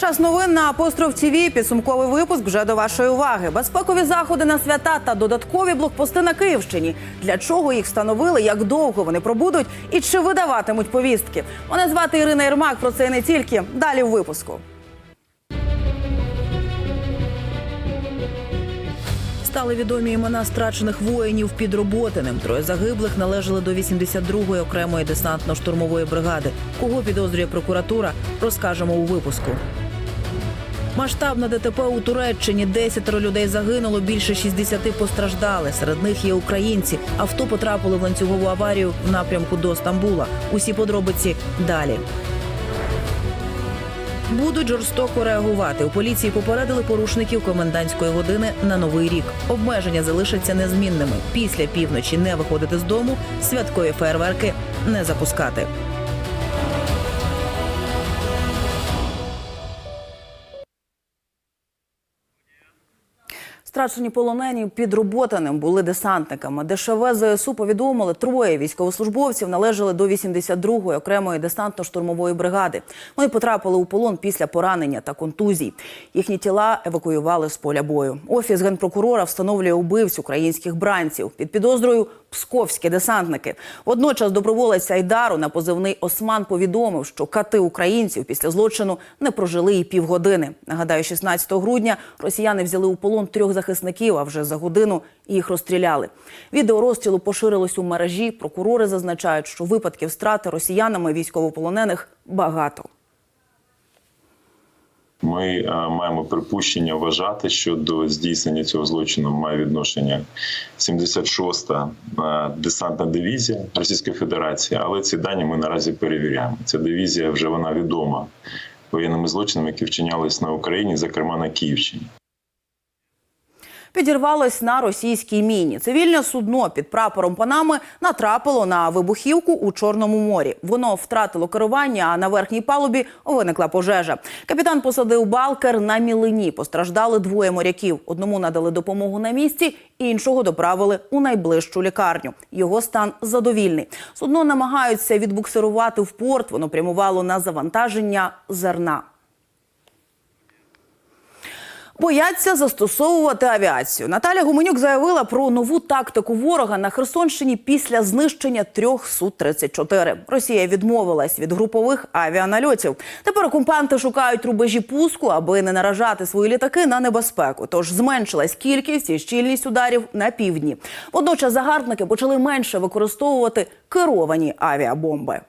Час новин на апостроф ТІВІ. Підсумковий випуск вже до вашої уваги. Безпекові заходи на свята та додаткові блокпости на Київщині. Для чого їх встановили, як довго вони пробудуть і чи видаватимуть повістки? Мене звати Ірина Єрмак. Про це і не тільки. Далі в випуску. Стали відомі імена страчених воїнів під Роботиним. Троє загиблих належали до 82-ї окремої десантно-штурмової бригади. Кого підозрює прокуратура, розкажемо у випуску. Масштабне ДТП у Туреччині. Десятеро людей загинуло, більше 60 постраждали. Серед них є українці. Авто потрапили в ланцюгову аварію в напрямку до Стамбула. Усі подробиці далі. Будуть жорстоко реагувати. У поліції попередили порушників комендантської години на новий рік. Обмеження залишаться незмінними. Після півночі не виходити з дому, святкові фейерверки не запускати. Страчені полонені під Роботаним були десантниками. ДШВ ЗСУ повідомили, троє військовослужбовців належали до 82-ї окремої десантно-штурмової бригади. Вони потрапили у полон після поранення та контузій. Їхні тіла евакуювали з поля бою. Офіс генпрокурора встановлює убивць українських бранців під підозрою псковські десантники. Водночас доброволець Айдару на позивний Осман повідомив, що кати українців після злочину не прожили і півгодини. Нагадаю, 16 грудня росіяни взяли у полон трьох захисників, а вже за годину їх розстріляли. Відео розстрілу поширилось у мережі. Прокурори зазначають, що випадків страти росіянами військовополонених багато. Ми е, маємо припущення вважати, що до здійснення цього злочину має відношення 76-та е, десантна дивізія Російської Федерації, але ці дані ми наразі перевіряємо. Ця дивізія вже вона відома воєнними злочинами, які вчинялись на Україні, зокрема на Київщині. Підірвалось на російській міні. Цивільне судно під прапором Панами натрапило на вибухівку у Чорному морі. Воно втратило керування, а на верхній палубі виникла пожежа. Капітан посадив балкер на мілині. Постраждали двоє моряків. Одному надали допомогу на місці, іншого доправили у найближчу лікарню. Його стан задовільний. Судно намагаються відбуксирувати в порт. Воно прямувало на завантаження зерна. Бояться застосовувати авіацію. Наталя Гуменюк заявила про нову тактику ворога на Херсонщині після знищення трьох су 34 Росія відмовилась від групових авіанальотів. Тепер окупанти шукають рубежі пуску, аби не наражати свої літаки на небезпеку. Тож зменшилась кількість і щільність ударів на півдні. Водночас загарбники почали менше використовувати керовані авіабомби.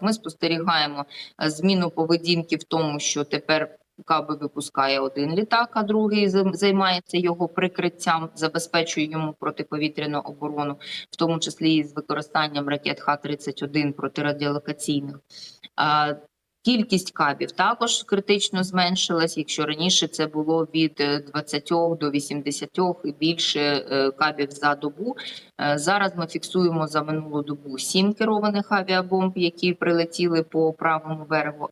Ми спостерігаємо зміну поведінки в тому, що тепер Каби випускає один літак, а другий займається його прикриттям, забезпечує йому протиповітряну оборону, в тому числі і з використанням ракет Х-31 протирадіолокаційних. Кількість кабів також критично зменшилась. Якщо раніше це було від е, 20 до 80 і більше е, кабів за добу, Е, Зараз ми фіксуємо за минулу добу сім керованих авіабомб, які прилетіли по правому берегу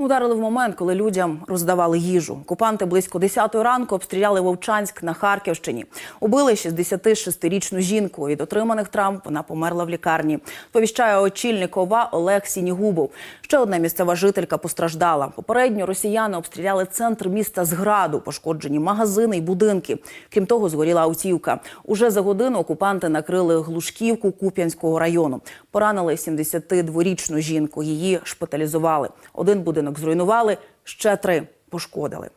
Ударили в момент, коли людям роздавали їжу. Окупанти близько 10 ранку обстріляли Вовчанськ на Харківщині. Убили 66-річну жінку. Від отриманих травм вона померла в лікарні. Повіщає очільник ОВА Олег Сінігубов. Ще одна місцева жителька постраждала. Попередньо росіяни обстріляли центр міста з граду, пошкоджені магазини й будинки. Крім того, згоріла автівка. Уже за годину окупанти накрили Глушківку Куп'янського району. Поранили 72-річну жінку. Її шпиталізували. Один будинок зруйнували, ще три пошкодили.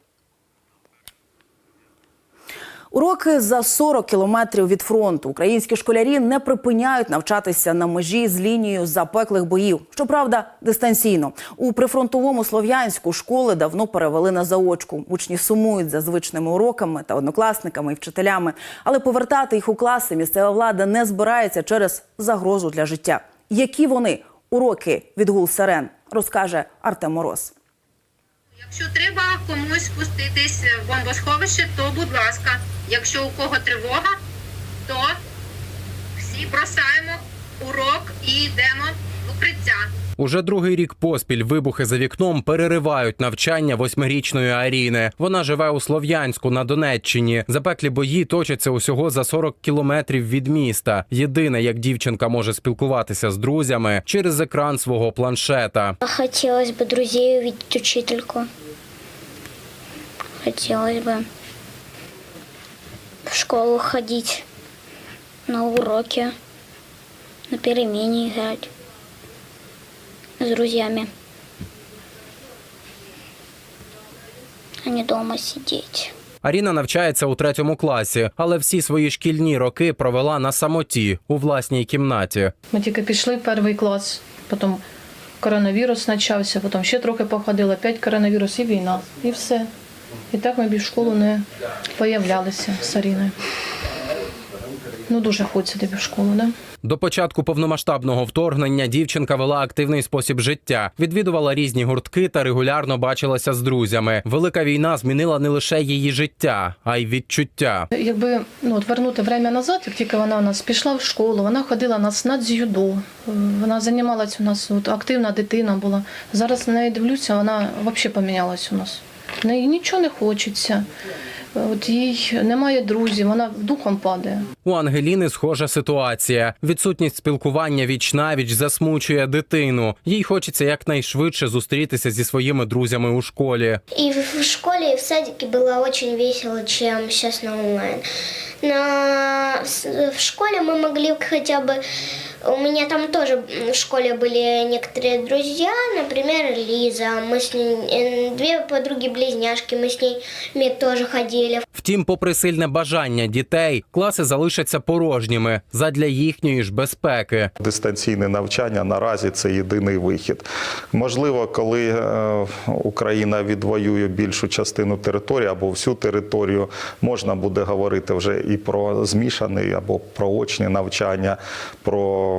Уроки за 40 кілометрів від фронту. Українські школярі не припиняють навчатися на межі з лінією запеклих боїв. Щоправда, дистанційно у прифронтовому слов'янську школи давно перевели на заочку. Учні сумують за звичними уроками та однокласниками і вчителями, але повертати їх у класи місцева влада не збирається через загрозу для життя. Які вони уроки від гул сирен, розкаже Артем Мороз. Якщо треба комусь спуститись в бомбосховище, то будь ласка. Якщо у кого тривога, то всі бросаємо урок і йдемо в укриття. Уже другий рік поспіль вибухи за вікном переривають навчання восьмирічної Аріни. Вона живе у Слов'янську на Донеччині. Запеклі бої точаться усього за 40 кілометрів від міста. Єдине, як дівчинка може спілкуватися з друзями через екран свого планшета. Хотелось бы друзей увидеть, учительку. Хотелось бы в школу ходить, на уроки, на перемене играть с друзьями, а не дома сидеть. Аріна навчається у третьому класі, але всі свої шкільні роки провела на самоті у власній кімнаті. Ми тільки пішли в перший клас, потім коронавірус почався, потім ще трохи походили, опять коронавірус і війна. І все. І так ми б в школу не появлялися з Аріною. Ну, дуже хочеться тобі в школу, да? До початку повномасштабного вторгнення дівчинка вела активний спосіб життя, відвідувала різні гуртки та регулярно бачилася з друзями. Велика війна змінила не лише її життя, а й відчуття. Якби ну, вернути время назад, як тільки вона у нас пішла в школу, вона ходила нас на дзюдо, вона займалася у нас, от, активна дитина була. Зараз на неї дивлюся, вона взагалі помінялась у нас. В неї нічого не хочеться. От їй немає друзів, вона духом падає. У Ангеліни схожа ситуація. Відсутність спілкування віч навіч засмучує дитину. Їй хочеться якнайшвидше зустрітися зі своїми друзями у школі. И в школе, и в садике было очень весело, чем сейчас на онлайн. На, в школе мы могли хотя бы... У меня там тоже в школе были некоторые друзья, например, Лиза. Мы с ней, э, две подруги-близняшки, мы с ними тоже ходили. Втім, попри сильне бажання дітей, класи залишаться порожніми задля їхньої ж безпеки. Дистанційне навчання наразі це єдиний вихід. Можливо, коли е, Україна відвоює більшу частину території або всю територію, можна буде говорити вже і про змішаний або про очні навчання, про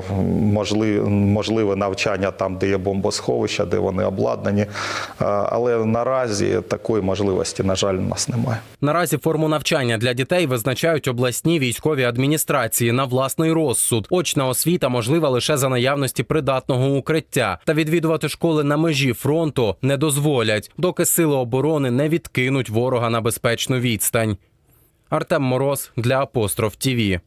можливе, навчання там, де є бомбосховища, де вони обладнані. Е, Але наразі такої можливості, на жаль, у нас немає. Наразі форму навчання для дітей визначають обласні військові адміністрації на власний розсуд. Очна освіта можлива лише за наявності придатного укриття. Та відвідувати школи на межі фронту не дозволять, доки сили оборони не відкинуть ворога на безпечну відстань. Артем Мороз для Апостроф ТІВІ.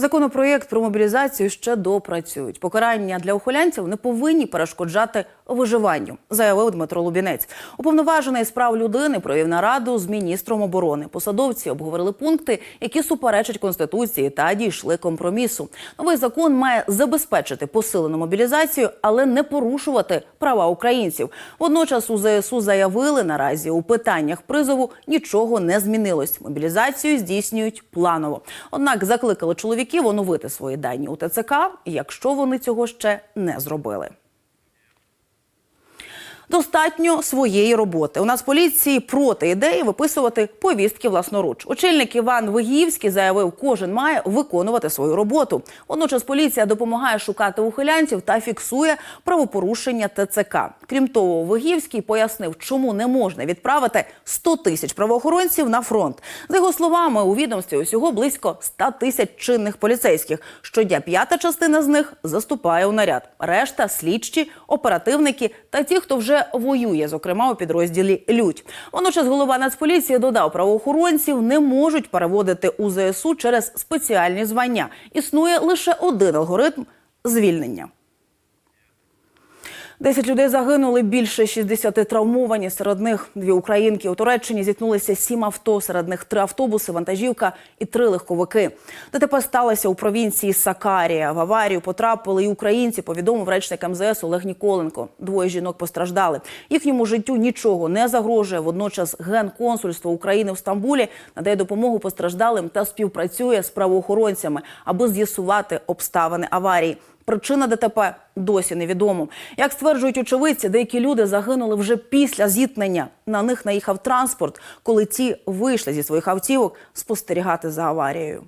Законопроєкт про мобілізацію ще допрацюють. Покарання для ухилянців не повинні перешкоджати виживанню, заявив Дмитро Лубінець. Уповноважений з прав людини провів нараду з міністром оборони. Посадовці обговорили пункти, які суперечать конституції та дійшли компромісу. Новий закон має забезпечити посилену мобілізацію, але не порушувати права українців. Водночас у ЗСУ заявили наразі у питаннях призову нічого не змінилось. Мобілізацію здійснюють планово. Однак закликали чоловіків оновити свої дані у ТЦК, якщо вони цього ще не зробили. Достатньо своєї роботи. У нас поліції проти ідеї виписувати повістки власноруч. Очільник Іван Вигівський заявив, кожен має виконувати свою роботу. Водночас поліція допомагає шукати ухилянців та фіксує правопорушення ТЦК. Крім того, Вигівський пояснив, чому не можна відправити 100 тисяч правоохоронців на фронт. За його словами, у відомстві усього близько 100 тисяч чинних поліцейських. Щодня п'ята частина з них заступає у наряд. Решта слідчі, оперативники та ті, хто вже воює, зокрема у підрозділі Людь. Водночас голова Нацполіції додав, правоохоронців не можуть переводити у ЗСУ через спеціальні звання. Існує лише один алгоритм звільнення. Десять людей загинули, більше 60 травмовані. Серед них дві українки. У Туреччині зіткнулися сім авто. Серед них три автобуси, вантажівка і три легковики. ДТП сталося у провінції Сакарія. В аварію потрапили і українці. Повідомив речник МЗС Олег Ніколенко. Двоє жінок постраждали. Їхньому життю нічого не загрожує. Водночас генконсульство України в Стамбулі надає допомогу постраждалим та співпрацює з правоохоронцями, аби з'ясувати обставини аварії. Причина ДТП досі невідомо. Як стверджують очевидці, деякі люди загинули вже після зіткнення. На них наїхав транспорт, коли ті вийшли зі своїх автівок спостерігати за аварією.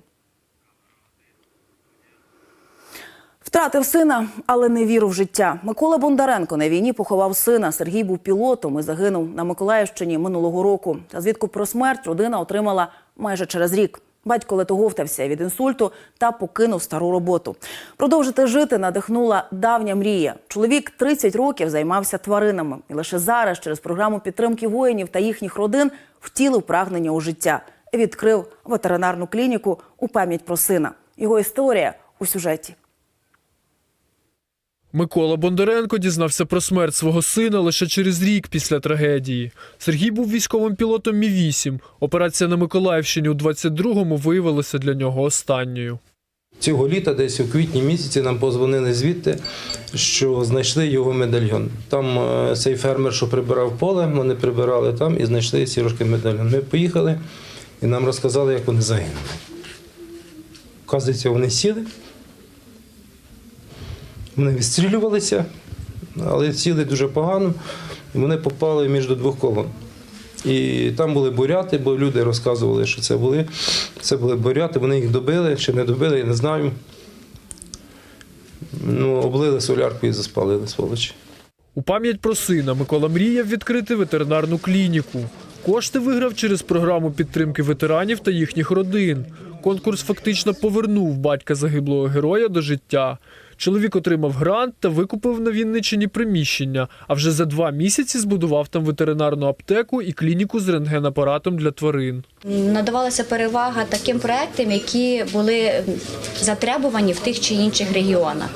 Втратив сина, але не віру в життя. Микола Бондаренко на війні поховав сина. Сергій був пілотом і загинув на Миколаївщині минулого року. Звідку про смерть родина отримала майже через рік. Батько летоговтався від інсульту та покинув стару роботу. Продовжити жити надихнула давня мрія. Чоловік 30 років займався тваринами, і лише зараз, через програму підтримки воїнів та їхніх родин, втілив прагнення у життя. Відкрив ветеринарну клініку у пам'ять про сина. Його історія у сюжеті. Микола Бондаренко дізнався про смерть свого сина лише через рік після трагедії. Сергій був військовим пілотом Мі-8. Операція на Миколаївщині у 22-му виявилася для нього останньою. Цього літа, десь у квітні місяці, нам позвонили звідти, що знайшли його медальйон. Там е, цей фермер, що прибирав поле, вони прибирали там і знайшли сірожки медальйон. Ми поїхали і нам розказали, як вони загинули. Оказується, вони сіли, вони відстрілювалися, але сіли дуже погано, і вони попали між двох колон. І там були буряти, бо люди розказували, що це були. Це були буряти, вони їх добили чи не добили, я не знаю. Ну, облили соляркою і заспалили сволочі. У пам'ять про сина Микола мріяв відкрити ветеринарну клініку. Кошти виграв через програму підтримки ветеранів та їхніх родин. Конкурс фактично повернув батька загиблого героя до життя. Чоловік отримав грант та викупив на Вінниччині приміщення, а вже за два місяці збудував там ветеринарну аптеку і клініку з рентгенапаратом для тварин. Надавалася перевага таким проектам, які були затребувані в тих чи інших регіонах.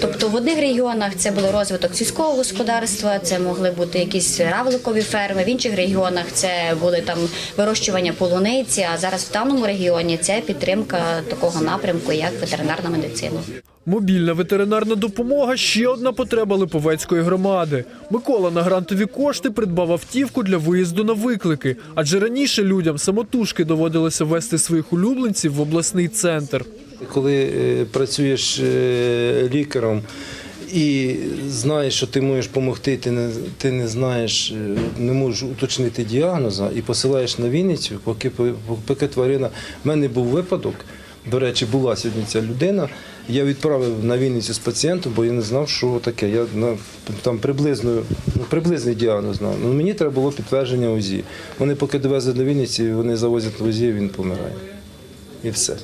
Тобто в одних регіонах це був розвиток сільського господарства, це могли бути якісь равликові ферми, в інших регіонах це були там вирощування полуниці. А зараз в даному регіоні це підтримка такого напрямку, як ветеринарна медицина. Мобільна ветеринарна допомога ще одна потреба Липовецької громади. Микола на грантові кошти придбав автівку для виїзду на виклики, адже раніше людям самотужки доводилося вести своїх улюбленців в обласний центр. Коли е, працюєш е, лікарем і знаєш, що ти можеш допомогти, ти не, ти не знаєш, е, не можеш уточнити діагноза і посилаєш на Вінницю, поки, поки тварина. В мене був випадок. До речі, була сьогодні ця людина. Я відправив на Вінницю з пацієнтом, бо я не знав, що таке. Я на там приблизно ну, приблизний діагноз знав. Ну, мені треба було підтвердження УЗІ. Вони поки довезли до Вінниці, вони завозять в УЗІ, він помирає. І все.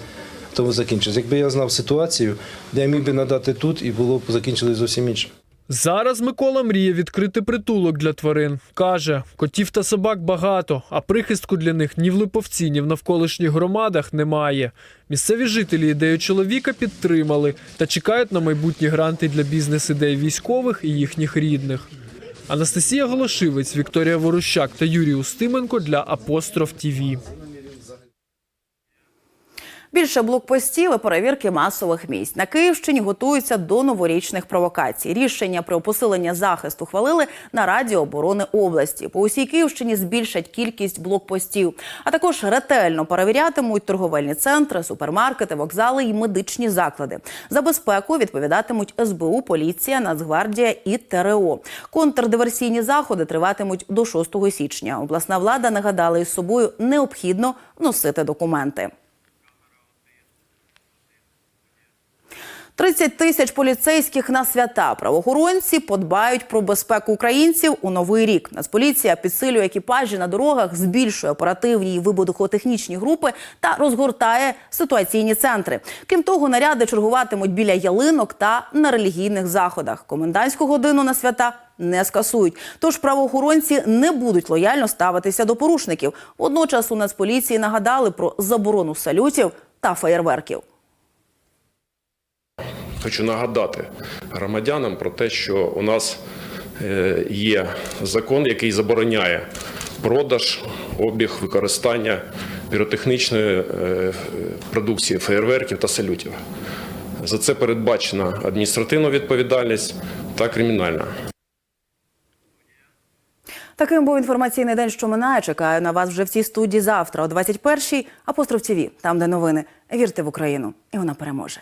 Тому закінчилось. Якби я знав ситуацію, я міг би надати тут і було б закінчилось зовсім іншим. Зараз Микола мріє відкрити притулок для тварин. Каже, котів та собак багато, а прихистку для них ні в Липовці, ні в навколишніх громадах немає. Місцеві жителі ідею чоловіка підтримали та чекають на майбутні гранти для бізнес-ідей військових і їхніх рідних. Анастасія Голошивець, Вікторія Ворущак та Юрій Устименко для Апостроф ТІВІ. Більше блокпостів і перевірки масових місць на Київщині готуються до новорічних провокацій. Рішення про посилення захисту хвалили на Раді оборони області. По усій Київщині збільшать кількість блокпостів, а також ретельно перевірятимуть торговельні центри, супермаркети, вокзали і медичні заклади. За безпеку відповідатимуть СБУ, поліція, Нацгвардія і ТРО. Контрдиверсійні заходи триватимуть до 6 січня. Обласна влада нагадала із собою необхідно носити документи. 30 тисяч поліцейських на свята. Правоохоронці подбають про безпеку українців у новий рік. Нацполіція підсилює екіпажі на дорогах, збільшує оперативні і вибухотехнічні групи та розгортає ситуаційні центри. Крім того, наряди чергуватимуть біля ялинок та на релігійних заходах. Комендантську годину на свята не скасують. Тож правоохоронці не будуть лояльно ставитися до порушників. Водночас у Нацполіції нагадали про заборону салютів та феєрверків. Хочу нагадати громадянам про те, що у нас е, є закон, який забороняє продаж, обіг, використання піротехнічної е, продукції феєрверків та салютів. За це передбачена адміністративна відповідальність та кримінальна. Таким був інформаційний день, що минає. Чекаю на вас вже в цій студії завтра о 21-й. Апостроф ТІВІ, там де новини. Вірте в Україну, і вона переможе.